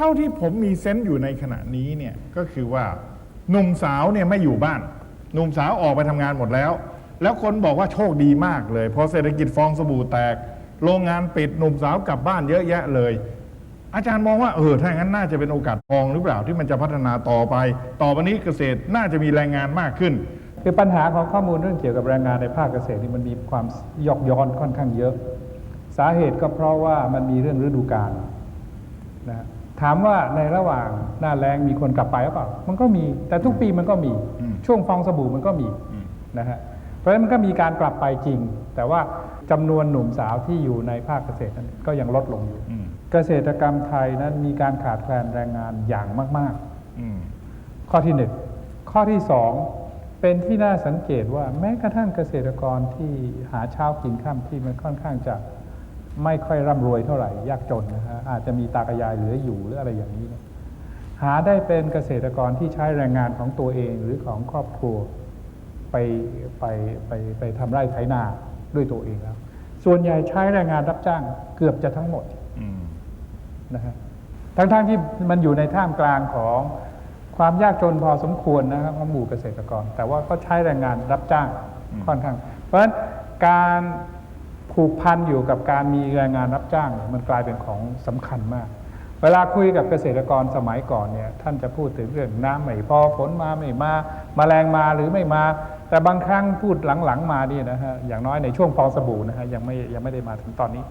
เท่าที่ผมมีเซนต์อยู่ในขณะนี้เนี่ยก็คือว่าหนุ่มสาวเนี่ยไม่อยู่บ้านหนุ่มสาวออกไปทำงานหมดแล้ว แล้วคนบอกว่าโชคดีมากเลย เพราะเศรษฐกิจฟองสบู่แตก โรงงานปิดหนุ่มสาวกลับบ้านเยอะแยะเลย อาจารย์มองว่าเออถ้าอย่างนั้นน่าจะเป็นโอกาสทองหรือเปล่าที่มันจะพัฒนาต่อไป ต่อไปนี้เกษตรน่าจะมีแรงงานมากขึ้น คือปัญหาของข้อมูลเรื่องเกี่ยวกับแรงงานในภาคเกษตรนี่มันมีความยอกย้อนค่อนข้างเยอะ สาเหตุก็เพราะว่ามันมีเรื่องฤดูกาลนะ ถามว่าในระหว่างหน้าแล้งมีคนกลับไปหรือเปล่า มันก็มี แต่ทุกปีมันก็มีอืมช่วงฟองสบู่มันก็มีอืมนะฮะ เพราะฉะนั้นมันก็มีการกลับไปจริง แต่ว่าจำนวนหนุ่มสาวที่อยู่ในภาคเกษตรนั้นก็ยังลดลงอยู่อืมเกษตรกรรมไทยนั้นมีการขาดแคลนแรงงานอย่างมากๆอืมข้อที่หนึ่ง ข้อที่สองเป็นที่น่าสังเกตว่าแม้กระทั่งเกษตรกรที่หาเช้ากินข้ามที่มันค่อนข้างจะ ไม่ค่อยร่ำรวยเท่าไหร่ยากจนนะฮะอาจจะมีตากะยายเหลืออยู่หรืออะไรอย่างนี้นี่ยหาได้เป็นเกษตรกรที่ใช้แรงงานของตัวเองหรือของครอบครัวไปไปไปไปทำไร่ไถนาด้วยตัวเองแล้ว ส่วนใหญ่ใช้แรงงานรับจ้างเกือบจะทั้งหมดนะฮะทั้งๆที่มันอยู่ในท่ามกลางของความยากจนพอสมควรนะครับของหมู่เกษตรกร แต่ว่าก็ใช้แรงงานรับจ้างค่อนข้าง เพราะฉะนั้นการ ผูกพันอยู่กับการมีแรงงานรับจ้างมันกลายเป็นของสำคัญมาก เวลาคุยกับเกษตรกรสมัยก่อนเนี่ยท่านจะพูดถึงเรื่องน้ำไม่พอฝนมาไม่มาแมลงมาหรือไม่มา แต่บางครั้งพูดหลังๆมานี่นะฮะอย่างน้อยในช่วงฟองสบู่นะฮะยังไม่ยังไม่ได้มาถึงตอนนี้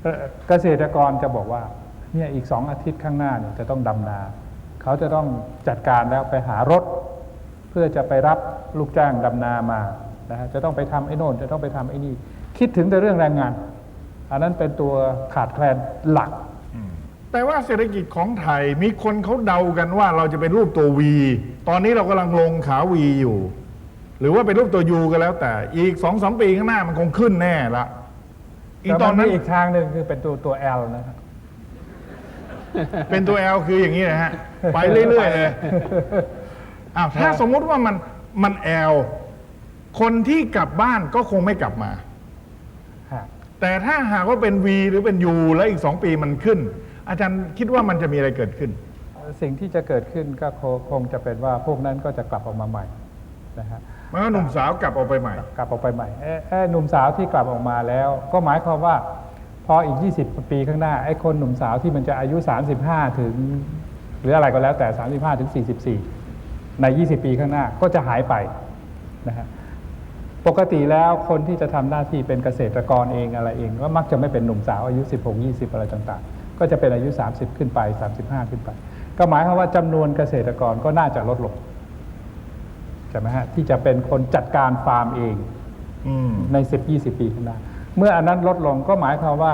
เอ่อเกษตรกรจะบอกว่าเนี่ยอีกสองอาทิตย์ข้างหน้าเนี่ยจะต้องดำนา เขาจะต้องจัดการแล้วไปหารถ เพื่อจะไปรับลูกจ้างดำนามา นะฮะจะต้องไปทำไอ้โน่นจะต้องไปทำไอ้นี่ คิดถึงแต่เรื่องแรงงาน อันนั้นเป็นตัวขาดแคลนหลัก แต่ว่าเศรษฐกิจของไทยมีคนเขาเดากันว่าเราจะเป็นรูปตัววี ตอนนี้เรากำลังลงขาวีอยู่ หรือว่าเป็นรูปตัวยูก็แล้ว แต่อีกสองสามปีข้างหน้ามันคงขึ้นแน่ละอีกแต่ตอนมันั้นมีอีกทางหนึ่งคือเป็นตัวตัว L นะครับเป็นตัว L คืออย่างนี้นะฮะ ไปเรื่อยๆเลยอ้าวถ้าสมมุติว่ามันมัน L คนที่กลับบ้านก็คงไม่กลับมา ฮะแต่ถ้าหากว่าเป็น V หรือเป็น U แล้วอีกสองปีมันขึ้น อาจารย์คิดว่ามันจะมีอะไรเกิดขึ้น สิ่งที่จะเกิดขึ้นก็คงคงจะเป็นว่าพวกนั้นก็จะกลับออกมาใหม่นะฮะ มันก็หนุ่มสาวกลับออกไปใหม่ กลับออกไปใหม่เอ้เอ้หนุ่มสาวที่กลับออกมาแล้ว ก็หมายความว่าพออีก 20 ปีข้างหน้าไอ้คนหนุ่มสาวที่มันจะอายุ 35 ถึง หรืออะไรก็แล้วแต่ 35 ถึง 44 ใน 20 ปีข้างหน้าก็จะหายไปนะฮะ ปกติแล้วคนที่จะทำหน้าที่เป็นเกษตรกรเองอะไรเองก็มักจะไม่เป็นหนุ่มสาวอายุ 16 20 อะไรต่างๆ ก็จะเป็นอายุ 30 ขึ้นไป 35 ขึ้นไป ก็หมายความว่าจำนวนเกษตรกรก็น่าจะลดลงใช่ไหมฮะที่จะเป็นคนจัดการฟาร์มเองอืมใน 10 20 ปีข้างหน้าเมื่ออันนั้นลดลงก็หมายความว่า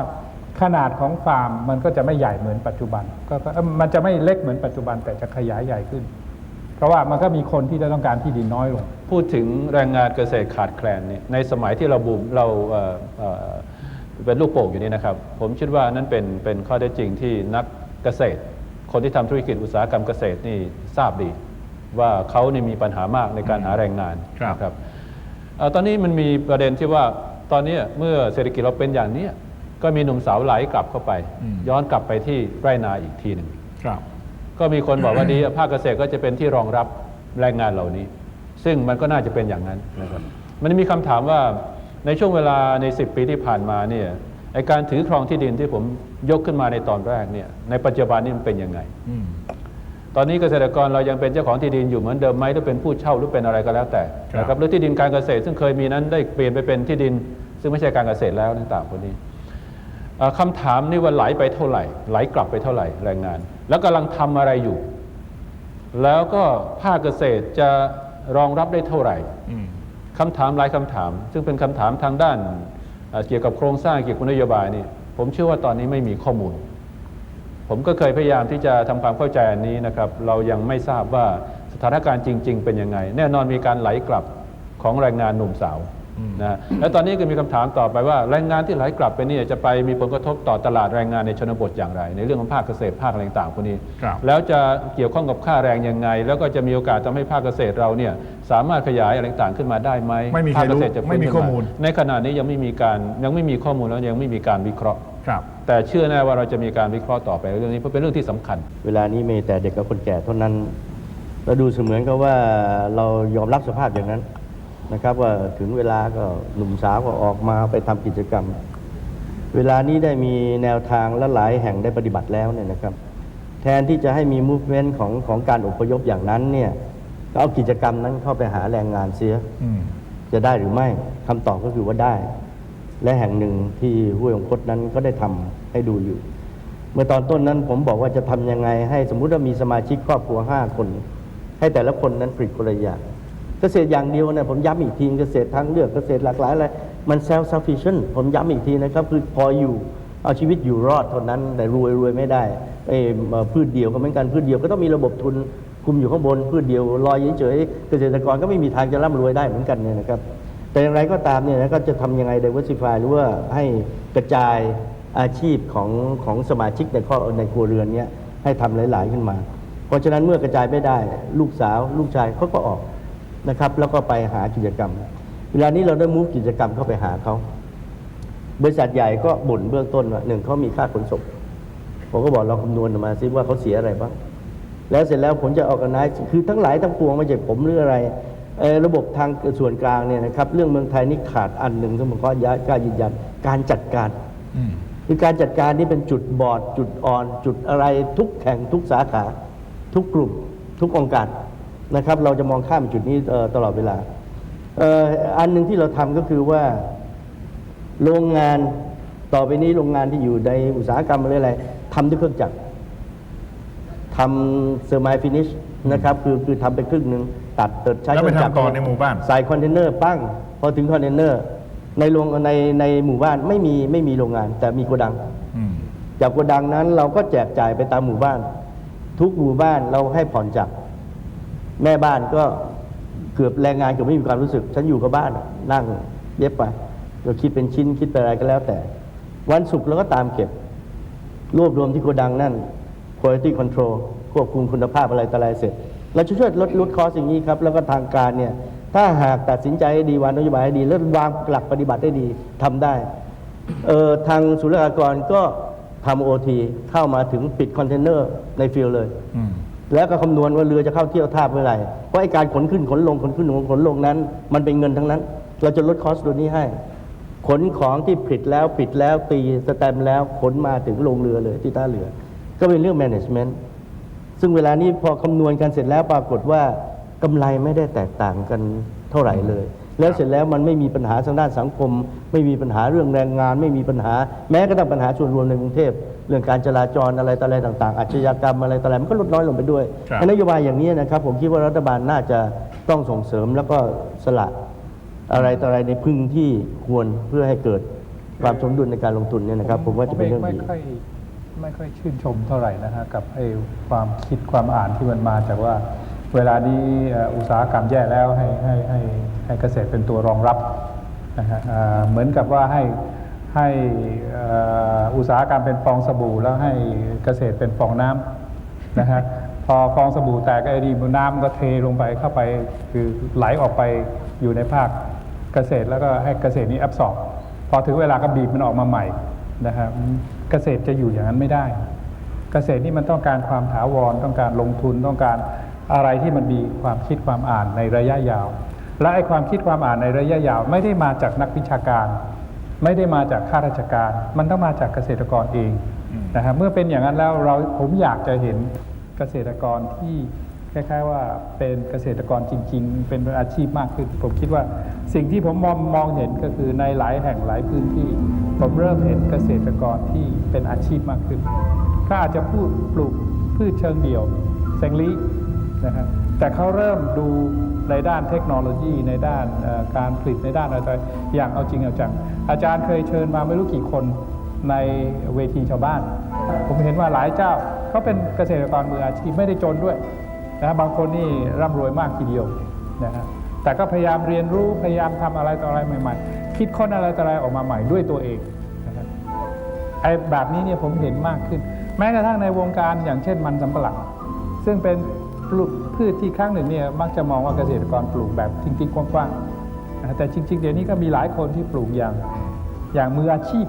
ขนาดของฟาร์มมันก็จะไม่ใหญ่เหมือนปัจจุบัน ก็ก็เอ่อมันจะไม่เล็กเหมือนปัจจุบันแต่จะขยายใหญ่ขึ้น เพราะว่ามันก็มีคนที่จะต้องการที่ดินน้อยลง พูดถึงแรงงานเกษตรขาดแคลนเนี่ยในสมัยที่เราบูมเราเอ่อเอ่อเป็นลูกโป่งอยู่นี่นะครับ ผมคิดว่านั่นเป็นเป็นข้อเท็จจริงที่นักเกษตร คนที่ทำธุรกิจอุตสาหกรรมเกษตรนี่ทราบดี ว่าเขานี่มีปัญหามากในการหาแรงงานครับ นะครับ เอ่อตอนนี้มันมีประเด็นที่ว่าตอนนี้เมื่อเศรษฐกิจเราเป็นอย่างนี้ก็มีหนุ่มสาวไหลกลับเข้าไป อืม ย้อนกลับไปที่ไรนาอีกทีหนึ่ง ครับ ก็มีคนบอกว่าดีภาคเกษตรก็จะเป็นที่รองรับแรงงานเหล่านี้ ซึ่งมันก็น่าจะเป็นอย่างนั้นนะครับมันมีคำถามว่าในช่วงเวลาใน 10 ปีที่ผ่านมาเนี่ยไอการถือครองที่ดินที่ผมยกขึ้นมาในตอนแรกเนี่ยในปัจจุบันนี้มันเป็นยังไงอืมตอนนี้เกษตรกรเรายังเป็นเจ้าของที่ดินอยู่เหมือนเดิมไหมหรือเป็นผู้เช่าหรือเป็นอะไรก็แล้วแต่ครับนะครับหรือที่ดินการเกษตรซึ่งเคยมีนั้นได้เปลี่ยนไปเป็นที่ดิน ซึ่งไม่ใช่การเกษตรแล้วต่างๆพวกนี้เอ่อ คำถามนี่ว่าไหลไปเท่าไหร่ ไหลกลับไปเท่าไหร่แรงงาน แล้วกำลังทำอะไรอยู่ แล้วก็ภาคเกษตรจะรองรับได้เท่าไหร่อืมคำถามหลายคำถาม ซึ่งเป็นคำถามทางด้านเอ่อเกี่ยวกับโครงสร้างเกี่ยวกับนโยบายนี่ผมเชื่อว่าตอนนี้ไม่มีข้อมูล ผมก็เคยพยายามที่จะทำความเข้าใจอันนี้นะครับ เรายังไม่ทราบว่าสถานการณ์จริง ๆ เป็นยังไง แน่นอนมีการไหลกลับของแรงงานหนุ่มสาวอืม นะแล้วตอนนี้ก็มีคำถามต่อไปว่าแรงงานที่ไหลกลับไปเนี่ยจะไปมีผลกระทบต่อตลาดแรงงานในชนบทอย่างไร ในเรื่องของภาคเกษตรภาคอะไรต่างๆพวกนี้ครับแล้วจะเกี่ยวข้องกับค่าแรงยังไง แล้วก็จะมีโอกาสทำให้ภาคเกษตรเราเนี่ยสามารถขยายอะไรต่างๆขึ้นมาได้ไหมไม่มีใครภาคเกรู้ษตรจะฟื้นไม่มีขึ้นข้อมูล ในขณะนี้ยังไม่มีการยังไม่มีข้อมูลแล้วยังไม่มีการวิเคราะห์ครับแต่เชื่อแน่ว่าเราจะมีการวิเคราะห์ต่อไปเรื่องนี้เพราะเป็นเรื่องที่สำคัญ เวลานี้มีแต่เด็กกับคนแก่เท่านั้นเราดูเสมือนกับว่าเรายอมรับสภาพอย่างนั้น นะครับ ว่าถึงเวลาก็หนุ่มสาวก็ออกมาไปทำกิจกรรม เวลานี้ได้มีแนวทางและหลายแห่งได้ปฏิบัติแล้วเนี่ยนะครับ แทนที่จะให้มี movement ของของการอพยพอย่างนั้นเนี่ยก็เอากิจกรรมนั้นเข้าไปหาแรงงานเสียอืมจะได้หรือไม่คำตอบก็คือว่าได้ และแห่งหนึ่งที่ห้วยองคตนั้นก็ได้ทำให้ดูอยู่ เมื่อตอนต้นนั้นผมบอกว่าจะทำยังไง ให้สมมุติว่ามีสมาชิกครอบครัวห้าคน ให้แต่ละคนนั้นผลิตคนละอย่าง เกษตรอย่างเดียวเนี่ยผมย้ำอีกทีเกษตรทางเลือกเกษตรหลากหลายอะไรมัน self sufficient ผมย้ำอีกทีนะครับคือพออยู่เอาชีวิตอยู่รอดเท่านั้นแต่รวยรวยไม่ได้เออพืชเดียวก็เหมือนกันพืชเดียวก็ต้องมีระบบทุนคุมอยู่ข้างบนพืชเดียวลอยเฉยๆเกษตรกรก็ไม่มีทางจะร่ำรวยได้เหมือนกันเนี่ยนะครับแต่อย่างไรก็ตามเนี่ยนะก็จะทำยังไง diversify หรือว่าให้กระจายอาชีพของของสมาชิกในครอบในครัวเรือนเนี่ยให้ทำหลาย ๆ ขึ้นมา เพราะฉะนั้นเมื่อกระจายไม่ได้ ลูกสาวลูกชายเขาก็ออก นะครับแล้วก็ไปหากิจกรรม เวลานี้เราได้มูฟกิจกรรมเข้าไปหาเขาบริษัทใหญ่ก็บ่นเบื้องต้นว่าหนึ่งเขามีค่าขนส่งผมก็บอกเราคำนวณออกมาซิว่าเขาเสียอะไรบ้างแล้วเสร็จแล้วผมจะออกกันไนคือทั้งหลายทั้งปวงไม่ใช่ผมหรืออะไรเอ่อระบบทางส่วนกลางเนี่ยนะครับเรื่องเมืองไทยนี่ขาดอันหนึ่งซึ่งผมก็ย้ายกล้ายืนยันการจัดการอืมคือการจัดการนี่เป็นจุดบอดจุดอ่อน จุดอะไรทุกแห่งทุกสาขา ทุกกลุ่ม ทุกองค์การ นะครับ เราจะมองข้ามจุดนี้เอ่อตลอดเวลาเอ่ออันหนึ่งที่เราทำก็คือว่าโรงงานต่อไปนี้โรงงานที่อยู่ในอุตสาหกรรมอะไรอะไรทำด้วยเครื่องจักรทำเซอร์มายฟินิชนะครับ คือคือทำไปครึ่งหนึ่งตัดเติดใช้แล้วไปเครื่องจักรทำต่อในหมู่บ้านใส่คอนเทนเนอร์ปั้งพอถึงคอนเทนเนอร์ในโรงในในหมู่บ้านไม่มีไม่มีโรงงาน แต่มีโกดังอืมจากโกดังนั้นเราก็แจกจ่ายไปตามหมู่บ้าน ทุกหมู่บ้านเราให้ผ่อนจักร แม่บ้านก็เกือบแรงงานเกือบไม่มีความรู้สึก ฉันอยู่กับบ้านนั่งเย็บไปเราคิดเป็นชิ้นคิดเป็นอะไรก็แล้วแต่ วันศุกร์เราก็ตามเก็บ รวบรวมที่โกดังนั่น quality control ควบคุมคุณภาพอะไรต่ออะไรเสร็จ เราช่วยลดลดคอสิ่งนี้ครับ แล้วก็ทางการเนี่ย ถ้าหากตัดสินใจให้ดีวางนโยบายให้ดี แล้ววางหลักปฏิบัติได้ดีทำได้ เออทางศุลกากรก็ทำโอทีเข้ามาถึงปิดคอนเทนเนอร์ในฟิลด์เลยอื แล้วก็คำนวณว่าเรือจะเข้าเที่ยวท่าเมื่อไหร่เพราะไอการขนขึ้นขนลงขนขึ้นขนลงนั้น มันเป็นเงินทั้งนั้น เราจะลดคอสตัวนี้ให้ ขนของที่ผิดแล้วปิดแล้วตีสแตมแล้วขนมาถึงลงเรือเลยที่ท่าเรือ ก็เป็นเรื่อง management ซึ่งเวลานี้พอคำนวณกันเสร็จแล้วปรากฏว่ากำไรไม่ได้แตกต่างกันเท่าไหร่เลย แล้วเสร็จแล้วมันไม่มีปัญหาทางด้านสังคม ไม่มีปัญหาเรื่องแรงงาน ไม่มีปัญหา แม้กระทั่งปัญหาส่วนรวมในกรุงเทพ เรื่องการจราจรอะไรต่ออะไรต่างๆอาชญากรรมอะไรต่ออะไรมันก็ลดน้อยลงไปด้วยครับนโยบายอย่างนี้นะครับผมคิดว่ารัฐบาลน่าจะต้องส่งเสริมแล้วก็สละอะไรต่ออะไรในพึ่งที่ควรเพื่อให้เกิดความสมดุลในการลงทุนเนี่ยนะครับผมว่าจะเป็นเรื่องไม่ดีค่อยไม่ค่อยชื่นชมเท่าไหร่นะฮะกับไอ้ความคิดความอ่านที่มันมาจากว่า เวลานี้เอ่ออุตสาหกรรมแย่แล้วให้ให้ให้ให้เกษตรเป็นตัวรองรับนะฮะอ่าเหมือนกับว่าให้ ให้อุตสาหกรรมเป็นฟองสบู่ แล้วให้เกษตรเป็นฟองน้ำนะฮะพอฟองสบู่แตกไอ้ดีน้ำก็เทลงไปเข้าไปคือไหลออกไปอยู่ในภาคเกษตรแล้วก็ให้เกษตรนี้แอบสอบพอถึงเวลาก็บีบมันออกมาใหม่นะครับเกษตรจะอยู่อย่างนั้นไม่ได้ เกษตรนี่มันต้องการความถาวรต้องการลงทุนต้องการอะไรที่มันมีความคิดความอ่านในระยะยาว และไอ้ความคิดความอ่านในระยะยาว ไม่ได้มาจากนักวิชาการ ไม่ได้มาจากข้าราชการ มันต้องมาจากเกษตรกรเองนะครับเมื่อเป็นอย่างนั้นแล้วเราผมอยากจะเห็นเกษตรกรที่คล้ายๆว่าเป็นเกษตรกรจริง ๆ เป็นอาชีพมากขึ้น ผมคิดว่าสิ่งที่ผมมองมองเห็นก็คือในหลายแห่งหลายพื้นที่ ผมเริ่มเห็นเกษตรกรที่เป็นอาชีพมากขึ้นก็อาจจะพูดปลูกพืชเชิงเดี่ยวแซงลีนะฮะ แต่เขาเริ่มดูในด้านเทคโนโลยี ในด้านการผลิตในด้านอะไรอย่างเอาจริงเอาจัง อาจารย์เคยเชิญมาไม่รู้กี่คนในเวทีชาวบ้าน ผมเห็นว่าหลายเจ้าเขาเป็นเกษตรกรมืออาชีพไม่ได้จนด้วยนะบางคนนี่ร่ำรวยมากทีเดียวนะฮะแต่ก็พยายามเรียนรู้พยายามทำอะไรต่ออะไรใหม่ ๆ คิดค้นอะไรต่ออะไรออกมาใหม่ด้วยตัวเองนะครับไอ้แบบนี้เนี่ยผมเห็นมากขึ้น แม้กระทั่งในวงการอย่างเช่นมันสำปะหลังซึ่งเป็น ลูกพืชที่ครั้งหนึ่งเนี่ยมักจะมองว่าเกษตรกรปลูกแบบทิ้งๆกว้างๆแต่จริงๆ เดี๋ยวนี้ก็มีหลายคนที่ปลูกอย่างอย่างมืออาชีพ